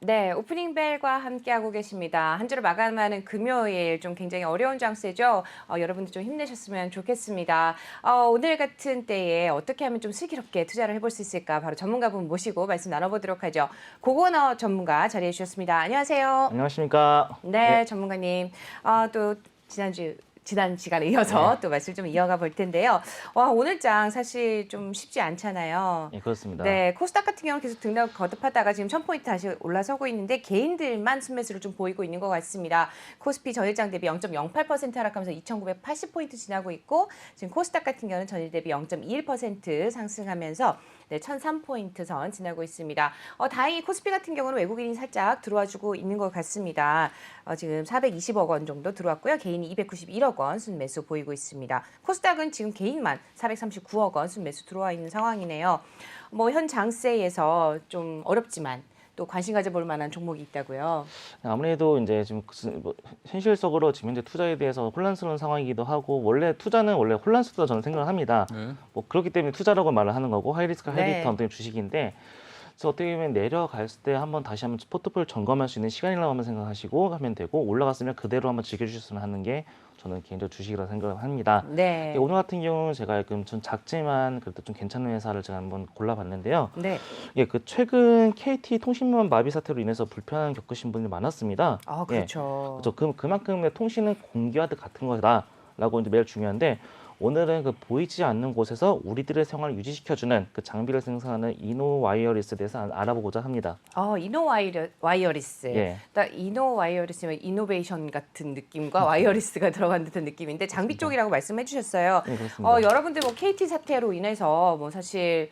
네, 오프닝 벨과 함께하고 계십니다. 한 주를 마감하는 금요일 좀 굉장히 어려운 장세죠. 어, 여러분들 좀 힘내셨으면 좋겠습니다. 어, 오늘 같은 때에 어떻게 하면 좀 슬기롭게 투자를 해볼 수 있을까 바로 전문가분 모시고 말씀 나눠보도록 하죠. 고건어 전문가 자리해 주셨습니다. 안녕하세요. 안녕하십니까. 네, 전문가님. 아, 또 지난주 지난 시간에 이어서 네. 또 말씀 좀 이어가 볼 텐데요. 와, 오늘 장 사실 좀 쉽지 않잖아요. 예, 그렇습니다. 네, 코스닥 같은 경우는 계속 등락 거듭하다가 지금 1000포인트 다시 올라서고 있는데 개인들만 순매수를 좀 보이고 있는 것 같습니다. 코스피 전일장 대비 0.08% 하락하면서 2980 포인트 지나고 있고 지금 코스닥 같은 경우는 전일 대비 0.21% 상승하면서 네, 1003포인트 선 지나고 있습니다. 어, 다행히 코스피 같은 경우는 외국인이 살짝 들어와주고 있는 것 같습니다. 어, 지금 420억 원 정도 들어왔고요. 개인이 291억 원 순매수 보이고 있습니다. 코스닥은 지금 개인만 439억 원 순매수 들어와 있는 상황이네요. 뭐 현 장세에서 좀 어렵지만 또 관심 가져볼 만한 종목이 있다고요. 아무래도 이제 지금 그- 뭐 현실적으로 지금 현재 투자에 대해서 혼란스러운 상황이기도 하고 원래 투자는 원래 혼란스럽다 저는 생각을 합니다. 네. 뭐 그렇기 때문에 투자라고 말을 하는 거고 하이리스크 네. 하이리턴 네. 주식인데 그래서 어떻게 보면 내려갔을 때 한번 다시 한번 포트폴리오 점검할 수 있는 시간이라고 한번 생각하시고 하면 되고 올라갔으면 그대로 한번 즐겨주셨으면 하는 게 저는 개인적으로 주식이라고 생각을 합니다. 네. 오늘 같은 경우는 제가 지금 좀 작지만 그래도 좀 괜찮은 회사를 제가 한번 골라봤는데요. 네. 예, 그 최근 KT 통신망 마비 사태로 인해서 불편 겪으신 분이 많았습니다. 아, 예, 그렇죠. 그렇죠. 그, 그만큼의 통신은 공기와도 같은 거다 라고 이제 매우 중요한데 오늘은 그 보이지 않는 곳에서 우리들의 생활을 유지시켜주는 그 장비를 생산하는 이노 와이어리스에 대해서 알- 알아보고자 합니다. 어, 이노 와이어, 와이어리스. 예. 딱 이노 와이어리스면 이노베이션 같은 느낌과 와이어리스가 들어간 듯한 느낌인데 장비 쪽이라고 말씀해 주셨어요. 네. 어, 여러분들 뭐 KT 사태로 인해서 뭐 사실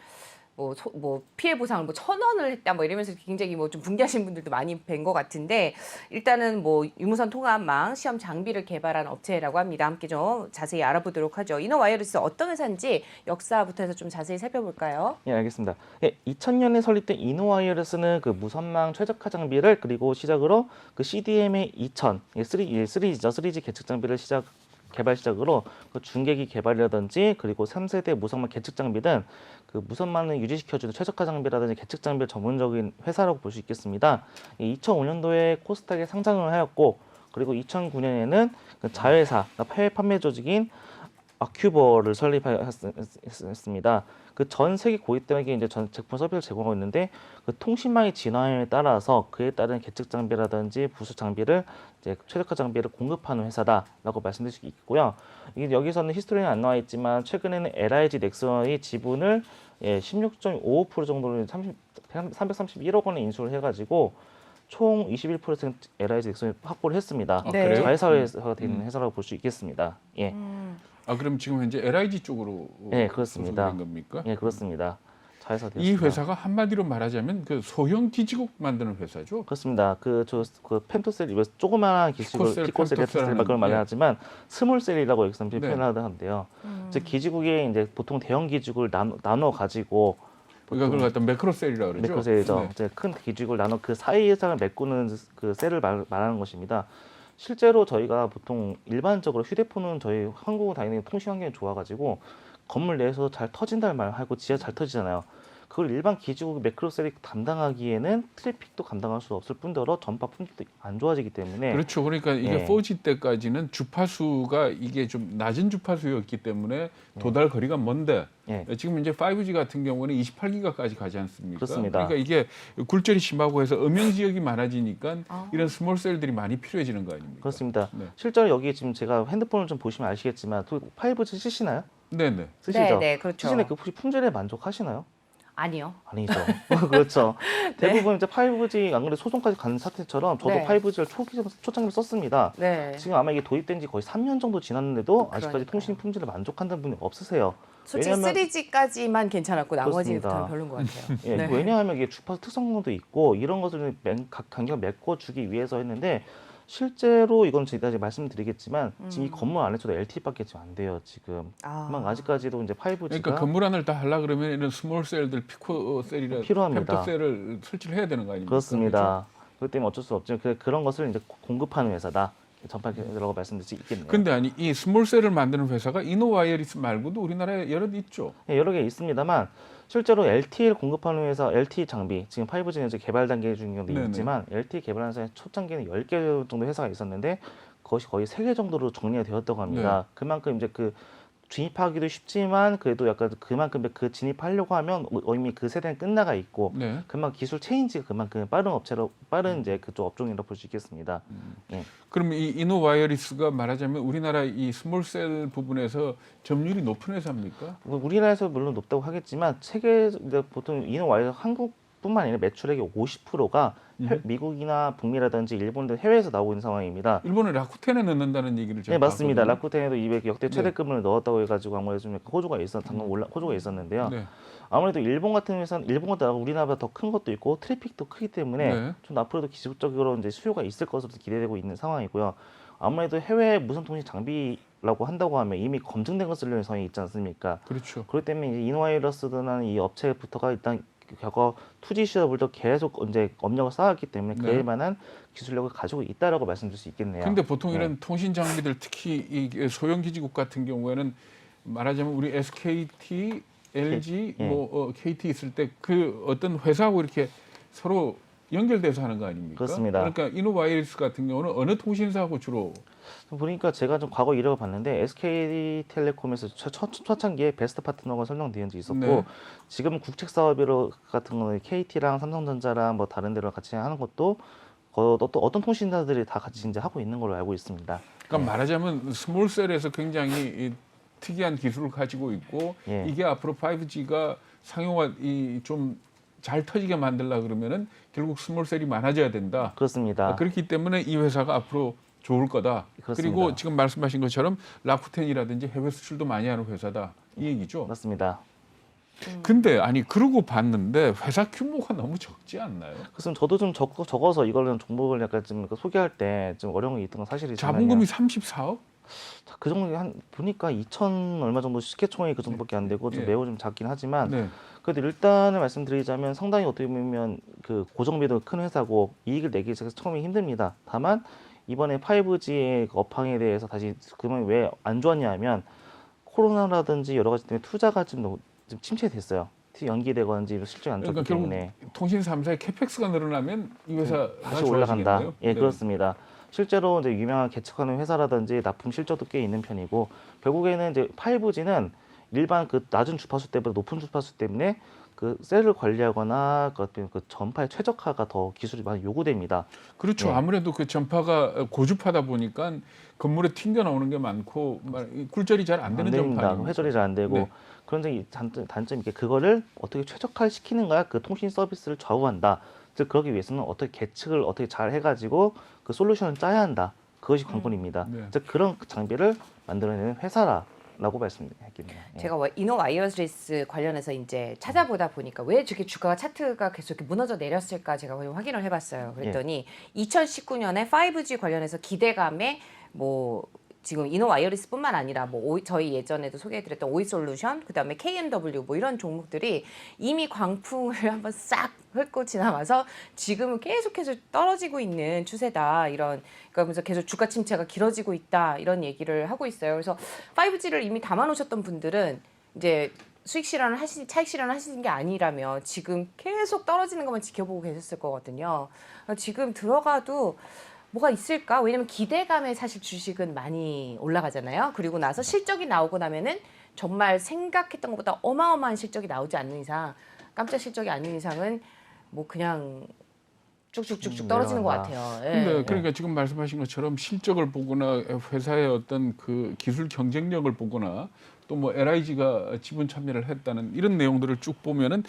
뭐, 소- 뭐 피해 보상을 뭐 천 원을 했다 뭐 이러면서 굉장히 뭐 좀 붕괴하신 분들도 많이 뵌 것 같은데 일단은 뭐 유무선 통합망 시험 장비를 개발한 업체라고 합니다. 함께 좀 자세히 알아보도록 하죠. 이노 와이어리스 어떤 회사인지 역사부터 해서 좀 자세히 살펴볼까요? 예, 알겠습니다. 예, 2000년에 설립된 이노 와이어리스는 그 무선망 최적화 장비를 그리고 시작으로 그 CDMA 2000, 예, 3, 예, 3G죠. 3G 계측 장비를 시작 개발 시작으로 그 중계기 개발이라든지 그리고 3세대 무선망 계측 장비 등 그 무선망을 유지시켜주는 최적화 장비라든지 계측 장비 전문적인 회사라고 볼 수 있겠습니다. 2005년도에 코스닥에 상장을 하였고 그리고 2009년에는 그 자회사, 그러니까 해외 판매 조직인 아큐버를 설립했습니다. 그 전 세계 고객들에게 이제 전 제품 서비스를 제공하고 있는데 그 통신망의 진화에 따라서 그에 따른 계측 장비라든지 부수 장비를 이제 최적화 장비를 공급하는 회사다라고 말씀드릴 수 있고요. 이게 여기서는 히스토리는 안 나와 있지만 최근에는 LIG 넥슨의 지분을 예, 16.55% 정도를 30, 331억 원에 인수를 해가지고 총 21% LIG 넥슨이 확보를 했습니다. 아, 네. 그래요? 자회사가 되는 음. 회사라고 볼 수 있겠습니다. 예, 음. 아 그럼 지금 현재 LIG 쪽으로 네, 그렇습니다. 소속된 겁니까? 예, 그렇습니다. 자회사 이 되었습니다. 회사가 한마디로 말하자면 그 소형 기지국 만드는 회사죠. 그렇습니다. 그저그 펜토셀 이거 조그마한 기지국 피코셀, 피코셀 같은 펜토셀 그걸 하는, 말하지만 스몰셀이라고 여기서 네. 표현하는데요. 음. 즉 기지국에 이제 보통 대형 기지국을 나눠, 나눠 가지고 그러니까 그걸 갖다 매크로셀이라고 그러죠. 매크로셀이죠. 네. 이제 큰 기지국을 나눠 그 사이에서 메꾸는 그 셀을 말, 말하는 것입니다. 실제로 저희가 보통 일반적으로 휴대폰은 저희 한국은 당연히 통신 환경이 좋아가지고 건물 내에서 잘 터진다는 말 하고 지하 잘 터지잖아요. 그걸 일반 기지국 매크로셀이 담당하기에는 트래픽도 감당할 수 없을 뿐더러 전파 품질도 안 좋아지기 때문에 그렇죠. 그러니까 이게 예. 4G 때까지는 주파수가 이게 좀 낮은 주파수였기 때문에 도달 거리가 먼데 예. 지금 이제 5G 같은 경우는 28기가까지 가지 않습니까? 그렇습니다. 그러니까 이게 굴절이 심하고 해서 음영 지역이 많아지니까 아. 이런 스몰 셀들이 많이 필요해지는 거 아닙니까? 그렇습니다. 네. 실제로 여기 지금 제가 핸드폰을 좀 보시면 아시겠지만 또 5G 쓰시나요? 네, 네. 쓰시죠? 네, 네, 그렇죠. 쓰시는 그 혹시 품질에 만족하시나요? 아니요. 아니죠. 그렇죠. 대부분 이제 5G 안 그래도 소송까지 가는 사태처럼 저도 네. 5G를 초기 초창기를 썼습니다. 네. 지금 아마 이게 도입된 지 거의 3년 정도 지났는데도 아직까지 그러니까요. 통신 품질을 만족한다는 분이 없으세요. 솔직히 왜냐면- 3G까지만 괜찮았고 나머지부터는 그렇습니다. 별로인 것 같아요. 예, 네. 왜냐하면 이게 주파수 특성도 있고 이런 것을 간격 메꿔주기 위해서 했는데 실제로 이건 제가 이제 말씀드리겠지만 지금 이 음. 건물 안에서도 LTE밖에 지금 안 돼요. 지금 아. 만 아직까지도 이제 5G가 그러니까 건물 안을 다 하려 그러면 이런 스몰 셀들 피코 셀이라 필요합니다. 펜토 셀을 설치를 해야 되는 거 아닙니까? 그렇습니다. 그렇기 때문에 어쩔 수 없죠. 그, 그런 것을 이제 공급하는 회사다. 전파라고 말씀드릴 수 있겠네요. 근데 아니 이 스몰셀을 만드는 회사가 이노와이어리스 말고도 우리나라에 여러 있죠. 예, 여러 개 있습니다만 실제로 LTE를 공급하는 회사 LTE 장비 지금 5G는 이제 개발 단계 중인 경우도 네네. 있지만 LTE 개발하는 회사 초창기에는 10개 정도 회사가 있었는데 그것이 거의 3개 정도로 정리가 되었다고 합니다. 네. 그만큼 이제 그 진입하기도 쉽지만 그래도 약간 그만큼 그 진입하려고 하면 이미 그 세대는 끝나가 있고 네. 그만큼 기술 체인지가 그만큼 빠른 업체로 빠른 이제 그쪽 업종이라고 볼수 있겠습니다. 예. 그럼 이 이노와이어리스가 말하자면 우리나라 이 스몰셀 부분에서 점유율이 높은 회사입니까? 뭐 우리나라에서 물론 높다고 하겠지만 세계 보통 이노 와이어 한국 뿐만 아니라 매출액의 50%가 음. 미국이나 북미라든지 일본 등 해외에서 나오고 있는 상황입니다. 일본은 라쿠텐에 넣는다는 얘기를 제가 네 맞습니다. 봤거든요. 라쿠텐에도 200 역대 네. 최대급을 넣었다고 해가지고 아무래도 좀 호조가 있었 당근 올라 호조가 있었는데요. 네. 아무래도 일본 같은 회사는 일본보다 우리나라보다 더 큰 것도 있고 트래픽도 크기 때문에 네. 좀 앞으로도 기술적으로 이제 수요가 있을 것으로 기대되고 있는 상황이고요. 아무래도 해외 무선 통신 장비라고 한다고 하면 이미 검증된 거 쓰려는 성이 있지 않습니까? 그렇죠. 그렇기 때문에 이제 이노와이러스라는 이 업체부터가 일단 과거 투지 시절부터 계속 이제 업력을 쌓았기 때문에 네. 그에 만한 기술력을 가지고 있다라고 말씀드릴 수 있겠네요. 근데 보통 네. 이런 통신 장비들 특히 이 소형 기지국 같은 경우에는 말하자면 우리 SKT, LG, 예. 뭐 어, KT 있을 때 그 어떤 회사하고 이렇게 서로 연결돼서 하는 거 아닙니까? 그렇습니다. 그러니까 이노바이러스 같은 경우는 어느 통신사하고 주로 보니까 제가 좀 과거 이력을 봤는데 SK텔레콤에서 첫, 첫, 초창기에 베스트 파트너가 설정된 적이 있었고 네. 지금 국책 사업으로 같은 거는 KT랑 삼성전자랑 뭐 다른 데로 같이 하는 것도 거- 또 어떤 통신사들이 다 같이 이제 하고 있는 걸로 알고 있습니다. 그러니까 말하자면 스몰셀에서 굉장히 이 특이한 기술을 가지고 있고 예. 이게 앞으로 5G가 상용화 이좀 잘 터지게 만들라 그러면은 결국 스몰셀이 많아져야 된다. 그렇습니다. 아, 그렇기 때문에 이 회사가 앞으로 좋을 거다. 그렇습니다. 그리고 지금 말씀하신 것처럼 라쿠텐이라든지 해외 수출도 많이 하는 회사다. 이 얘기죠. 맞습니다. 근데 아니 그러고 봤는데 회사 규모가 너무 적지 않나요? 그래서 저도 좀 적, 적어서 이거는 정보를 약간 좀 소개할 때 좀 어려움이 있던 건 사실이지만 자본금이 34억? 그 정도 한 보니까 2천 얼마 정도 시계총액이 그 정도밖에 안 되고 좀 예. 매우 좀 작긴 하지만 네. 그래도 일단은 말씀드리자면 상당히 어떻게 보면 그 고정비도 큰 회사고 이익을 내기 위해서 처음에 힘듭니다. 다만 이번에 5G의 그 업황에 대해서 다시 그러면 왜 안 좋았냐면 코로나라든지 여러 가지 때문에 투자가 좀, 좀 침체됐어요. 연기되거나 실적이 안 좋기 그러니까 때문에 통신 3사의 캐펙스가 늘어나면 이 회사 다시 올라간다. 예, 네. 그렇습니다. 실제로 이제 유명한 개척하는 회사라든지 납품 실적도 꽤 있는 편이고 결국에는 이제 5G는 일반 그 낮은 주파수 때보다 높은 주파수 때문에 그 셀을 관리하거나 그 어떤 그 전파의 최적화가 더 기술이 많이 요구됩니다. 그렇죠. 네. 아무래도 그 전파가 고주파다 보니까 건물에 튕겨 나오는 게 많고 굴절이 잘 안 되는. 전파. 회전이 잘 안 되고 네. 그런데 이 단점, 단점이 게 그거를 어떻게 최적화 시키는가 그 통신 서비스를 좌우한다. 즉 그러기 위해서는 어떻게 계측을 어떻게 잘 해가지고 그 솔루션을 짜야 한다. 그것이 관건입니다. 네. 즉 그런 장비를 만들어내는 회사라 고 말씀드리겠네요. 예. 제가 와- 이노 와이어리스 관련해서 이제 찾아보다 보니까 왜 저렇게 주가가 차트가 계속 이렇게 무너져 내렸을까 제가 좀 확인을 해봤어요. 그랬더니 2019년에 5G 관련해서 기대감에 뭐 지금 이노 와이어리스뿐만 아니라 뭐 오이- 저희 예전에도 소개해드렸던 오이 솔루션 그다음에 K&W 뭐 이런 종목들이 이미 광풍을 한번 싹 훑고 지나가서 지금은 계속해서 떨어지고 있는 추세다 이런 그러면서 계속 주가 침체가 길어지고 있다 이런 얘기를 하고 있어요. 그래서 5G를 이미 담아놓으셨던 분들은 이제 수익 실현을 하시 차익 실현을 하시는 게 아니라면 지금 계속 떨어지는 것만 지켜보고 계셨을 거거든요. 지금 들어가도 뭐가 있을까? 왜냐면 기대감에 사실 주식은 많이 올라가잖아요. 그리고 나서 실적이 나오고 나면은 정말 생각했던 것보다 어마어마한 실적이 나오지 않는 이상 깜짝 실적이 아닌 이상은 뭐 그냥 쭉쭉쭉쭉 음, 떨어지는 것. 같아요. 예. 근데 그러니까 지금 말씀하신 것처럼 실적을 보거나 회사의 어떤 그 기술 경쟁력을 보거나 또 뭐 LIG가 지분 참여를 했다는 이런 내용들을 쭉 보면은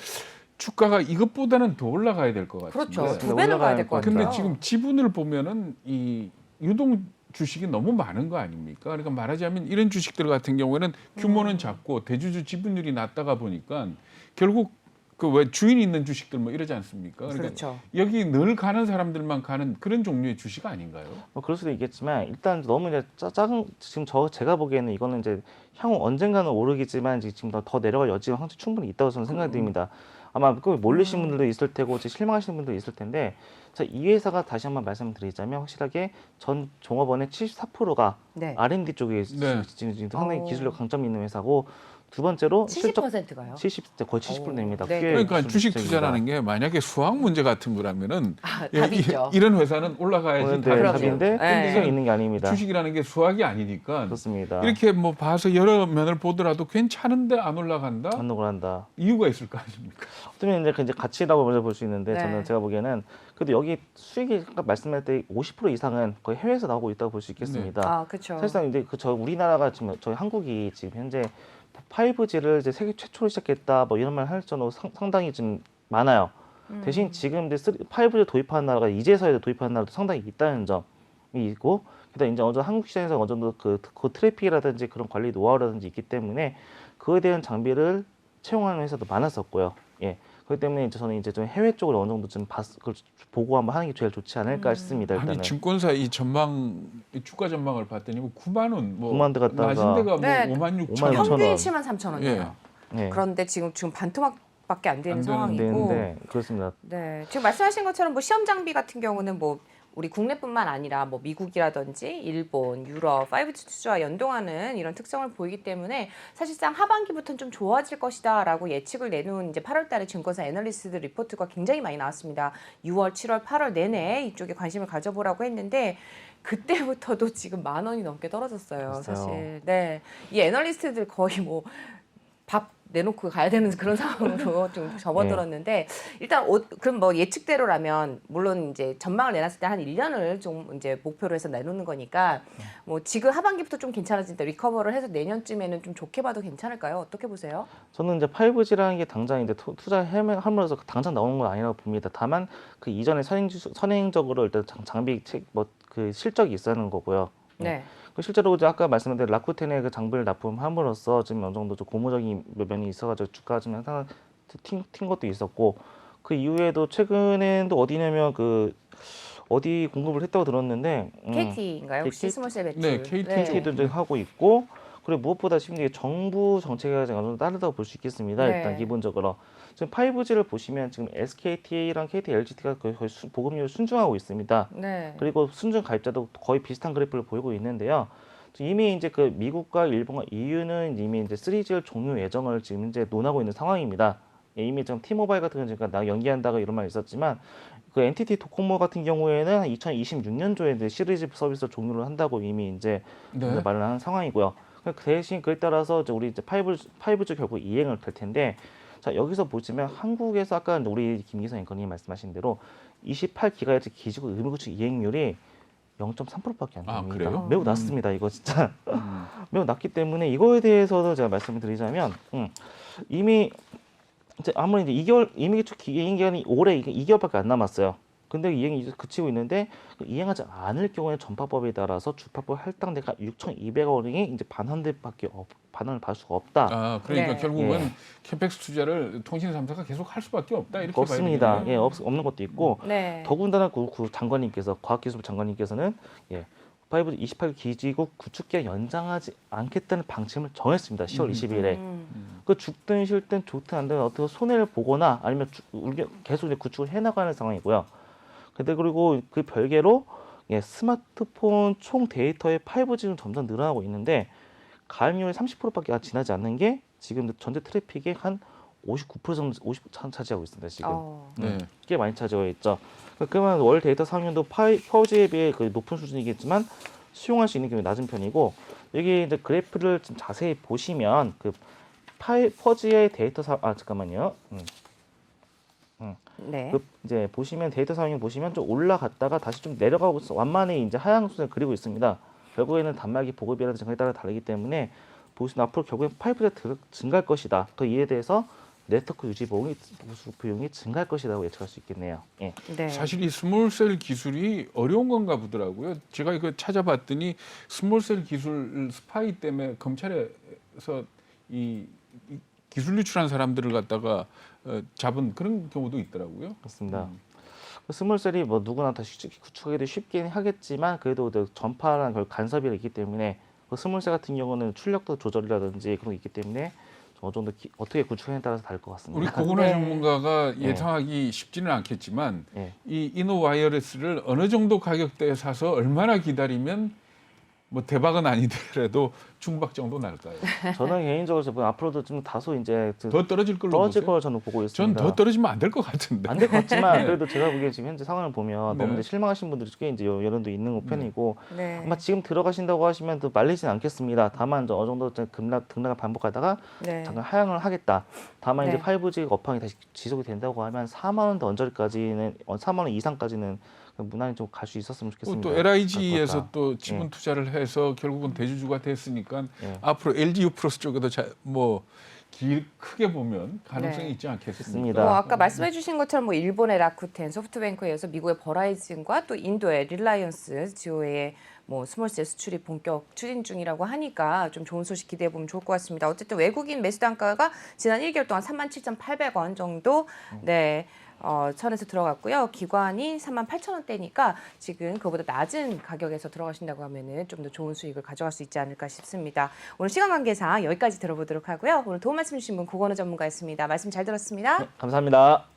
주가가 이것보다는 더 올라가야 될 것 같은데. 그렇죠. 두 네, 배는 가야 될것될 같아요. 근데 지금 지분을 보면은 이 유동 주식이 너무 많은 거 아닙니까? 그러니까 말하자면 이런 주식들 같은 경우에는 규모는 음. 작고 대주주 지분율이 낮다가 보니까 결국 그 왜 주인 있는 주식들 뭐 이러지 않습니까? 그러니까 그렇죠. 여기 늘 가는 사람들만 가는 그런 종류의 주식 아닌가요? 뭐 그럴 수도 있겠지만 일단 너무 이제 짜- 작은 지금 저 제가 보기에는 이거는 이제 향후 언젠가는 오르겠지만 이제 지금 더, 더 내려갈 여지가 항상 충분히 있다고 저는 생각이 듭니다. 아마 그 몰리신 분들도 있을 테고 실망하시는 분도 있을 텐데 자, 이 회사가 다시 한번 말씀드리자면 확실하게 전 종업원의 74%가 네. R&D 쪽에 네. 지금, 상당히 어. 기술력 강점이 있는 회사고 두 번째로 실적 70%가요? 70 거의 70% 오. 됩니다. 네. 꽤 그러니까 주식. 투자라는 게 만약에 수학 문제 같은 거라면은 아, 예, 답이 이- 있죠. 이런 회사는 올라가야지 그런데 답이. 답인데 네. 땡기가 있는 게 아닙니다. 주식이라는 게 수학이 아니니까 그렇습니다. 이렇게 뭐 봐서 여러 면을 보더라도 괜찮은데 안 올라간다 한독을 한다. 이유가 있을 거 아닙니까? 어쩌면 이제 그 이제 가치라고 먼저 볼 수 있는데 네. 저는 제가 보기에는 그래도 여기 수익이 아까 말씀할 때 50% 이상은 거의 해외에서 나오고 있다고 볼 수 있겠습니다. 아, 그렇죠. 사실상 이제 그 저 우리나라가 지금 저희 한국이 지금 현재 5G를 이제 세계 최초로 시작했다 뭐 이런 말할 정도로 상, 상당히 좀 많아요. 음. 대신 지금 이제 5G 도입하는 나라가 이제서야 도입하는 나라도 상당히 있다는 점이 있고 그다음 이제 어느 정도 한국 시장에서 어느 정도 그, 그 트래픽이라든지 그런 관리 노하우라든지 있기 때문에 그에 대한 장비를 채용하는 회사도 많았었고요. 예. 그렇기 때문에 이제 저는 이제 좀 해외 쪽으로 어느 정도 좀 봤, 그걸 보고 한번 하는 게 제일 좋지 않을까 음. 싶습니다. 일단은. 아니 증권사 이 전망 이 주가 전망을 봤더니 뭐 9만 원, 뭐 9만 대 갔다가 낮은 데가 뭐 네. 5만 6천 5만 원. 6천 평균 원. 7만 3천 원이에요. 예. 그런데 지금 지금 반토막 밖에 안 되는 안 상황이고 되는데 그렇습니다. 네, 지금 말씀하신 것처럼 뭐 시험 장비 같은 경우는 뭐 우리 국내뿐만 아니라 뭐 미국이라든지 일본, 유럽, 5G 투자와 연동하는 이런 특성을 보이기 때문에 사실상 하반기부터는 좀 좋아질 것이다라고 예측을 내놓은 이제 8월 달에 증권사 애널리스트 리포트가 굉장히 많이 나왔습니다. 6월, 7월, 8월 내내 이쪽에 관심을 가져보라고 했는데 그때부터도 지금 만 원이 넘게 떨어졌어요. 글쎄요. 사실 네, 이 애널리스트들 거의 뭐 밥 내놓고 가야 되는 그런 상황으로 좀 접어들었는데 일단 오- 그럼 뭐 예측대로라면 물론 이제 전망을 내놨을 때 한 1년을 좀 이제 목표로 해서 내놓는 거니까 뭐 지금 하반기부터 좀 괜찮아진다 리커버를 해서 내년쯤에는 좀 좋게 봐도 괜찮을까요? 어떻게 보세요? 저는 이제 5G라는 게 당장 이제 투- 투자함으로써 당장 나오는 건 아니라고 봅니다. 다만 그 이전에 선행 선행적으로 일단 장, 장비 뭐그 실적이 있어야 하는 거고요. 네. 그 실제로 이제 아까 말씀드린 대로 라쿠텐의 그 장비를 납품함으로써 지금 어느 정도 좀 고무적인 면이 있어가지고 주가가 좀 항상 튄, 튄 것도 있었고 그 이후에도 최근에는 또 어디냐면 그 어디 공급을 했다고 들었는데 음, KT인가요? 혹시 KT? 스몰셀 배출? 네, KT. KT도 이제 하고 있고 그리고 무엇보다 심지어 정부 정책에 정도 따르다고 볼 수 있겠습니다. 네. 일단 기본적으로 지금 5G를 보시면 지금 SKT랑 KT, LGT가 거의, 거의 수- 보급률을 순증하고 있습니다. 네. 그리고 순증 가입자도 거의 비슷한 그래프를 보이고 있는데요. 이미 이제 그 미국과 일본과 EU는 이미 이제 3G를 종료 예정을 지금 이제 논하고 있는 상황입니다. 예, 이미 좀 T-모바일 같은 경우는 지금 나 연기한다가 이런 말이 있었지만 그 NTT 도코모 같은 경우에는 2026년도에 이제 시리즈 서비스 종료를 한다고 이미 이제 네. 이제 말을 하는 상황이고요. 그 대신 그에 따라서 이제 우리 이제 5, 5G 결국 이행을 될 텐데 자 여기서 보시면 한국에서 아까 우리 김기성 앵커님이 말씀하신 대로 28기가헤르츠 기지국 의무구축 이행률이 0.3%밖에 안 아, 됩니다. 그래요? 매우 음. 낮습니다. 이거 진짜 음. 매우 낮기 때문에 이거에 대해서도 제가 말씀을 드리자면 음, 이미 이제 아무리 이제 2개월 이미 이행 기간이 올해 2개월밖에 안 남았어요. 근데 이행이 이제 그치고 있는데 그 이행하지 않을 경우에 전파법에 따라서 주파법 할당대가 6,200억 원이 이제 반환대밖에 없, 반환을 받을 수가 없다. 아, 그러니까 네. 결국은 예. 캐펙스 투자를 통신 3사가 계속 할 수밖에 없다 이렇게 없습니다. 예, 없, 없는 것도 있고 네. 더군다나 그, 그 장관님께서 과학기술부 장관님께서는 예, 5 28 기지국 구축 기간 연장하지 않겠다는 방침을 정했습니다. 10월 음. 20일에. 음. 그 죽든 싫든 좋든 안 되든 어떻게 손해를 보거나 아니면 주- 우리 계속 이제 구축을 해나가는 상황이고요. 근데 그리고 그 별개로 예, 스마트폰 총 데이터의 5G는 점점 늘어나고 있는데 가입률이 30%밖에 지나지 않는 게 지금 전체 트래픽의 한 59% 정도 50 차- 차지하고 있습니다. 지금 어. 네. 꽤 많이 차지하고 있죠. 그러면 월 데이터 사용량도 4G에 비해 그 높은 수준이겠지만 수용할 수 있는 경우가 낮은 편이고 여기 이제 그래프를 좀 자세히 보시면 그 4G의 데이터 사, 아 잠깐만요. 음. 네. 그 이제 보시면 데이터 사용량 보시면 좀 올라갔다가 다시 좀 내려가고 있어. 완만히 이제 하향선을 그리고 있습니다. 결국에는 단말기 보급이라는 증가에 따라 다르기 때문에 보시면 앞으로 결국엔 5G가 증가할 것이다. 그 이에 대해서 네트워크 유지 보용이 보수 비용이 증가할 것이라고 예측할 수 있겠네요. 예. 네. 사실 이 스몰셀 기술이 어려운 건가 보더라고요. 제가 이거 찾아봤더니 스몰셀 기술 스파이 때문에 검찰에서 이, 이 기술 유출한 사람들을 갖다가 어, 잡은 그런 경우도 있더라고요. 그렇습니다. 음. 그 스몰셀이 뭐 누구나 다 쉽- 구축하기도 쉽긴 하겠지만 그래도 그 전파라는 걸 간섭이 있기 때문에 그 스몰셀 같은 경우는 출력도 조절이라든지 그런 게 있기 때문에 어느 정도 기- 어떻게 구축하냐에 따라서 다를 것 같습니다. 우리 고군화 네. 전문가가 예상하기 쉽지는 않겠지만 예. 이 이노 와이어리스를 어느 정도 가격대에 사서 얼마나 기다리면 뭐 대박은 아니더라도 중박 정도 날까요? 저는 개인적으로 보면 앞으로도 좀 다소 이제 그 더 떨어질 걸로 떨어질 보세요? 걸 저는 보고 전 있습니다. 더 떨어지면 안 될 것 같은데. 안 될 것 같지만 그래도 제가 보기에 지금 현재 상황을 보면 네. 너무 이제 실망하신 분들이 꽤 이제 여- 여론도 있는 편이고 네. 아마 지금 들어가신다고 하시면 또 말리진 않겠습니다. 다만 이제 어느 정도 좀 급락 등락을 반복하다가 네. 잠깐 하향을 하겠다. 다만 이제 네. 5G 업황이 다시 지속이 된다고 하면 4만 원대 언저리까지는 어, 4만 원 이상까지는 무난히 좀 갈 수 있었으면 좋겠습니다. 또 LIG에서. 또 지분 예. 투자를 해서 결국은 대주주가 됐으니까 예. 앞으로 LG 유프로스 쪽에도 자, 뭐 길, 크게 보면 가능성이 네. 있지 않겠습니까? 뭐 아까 말씀해 주신 것처럼 뭐 일본의 라쿠텐, 소프트뱅크에 이어서 미국의 버라이즌과 또 인도의 릴라이언스 지오의 뭐 스몰셀 수출이 본격 추진 중이라고 하니까 좀 좋은 소식 기대해 보면 좋을 것 같습니다. 어쨌든 외국인 매수 단가가 지난 1개월 동안 37,800원 정도 네. 어, 선에서 들어갔고요. 기관이 38,000원대니까 지금 그보다 낮은 가격에서 들어가신다고 하면은 좀 더 좋은 수익을 가져갈 수 있지 않을까 싶습니다. 오늘 시간 관계상 여기까지 들어보도록 하고요. 오늘 도움 말씀 주신 분 고건우 전문가였습니다. 말씀 잘 들었습니다. 네, 감사합니다.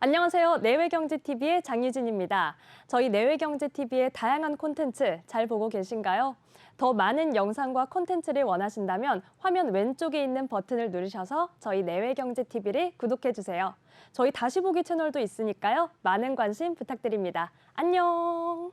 안녕하세요. 내외경제TV의 장유진입니다. 저희 내외경제TV의 다양한 콘텐츠 잘 보고 계신가요? 더 많은 영상과 콘텐츠를 원하신다면 화면 왼쪽에 있는 버튼을 누르셔서 저희 내외경제TV를 구독해주세요. 저희 다시 보기 채널도 있으니까요. 많은 관심 부탁드립니다. 안녕!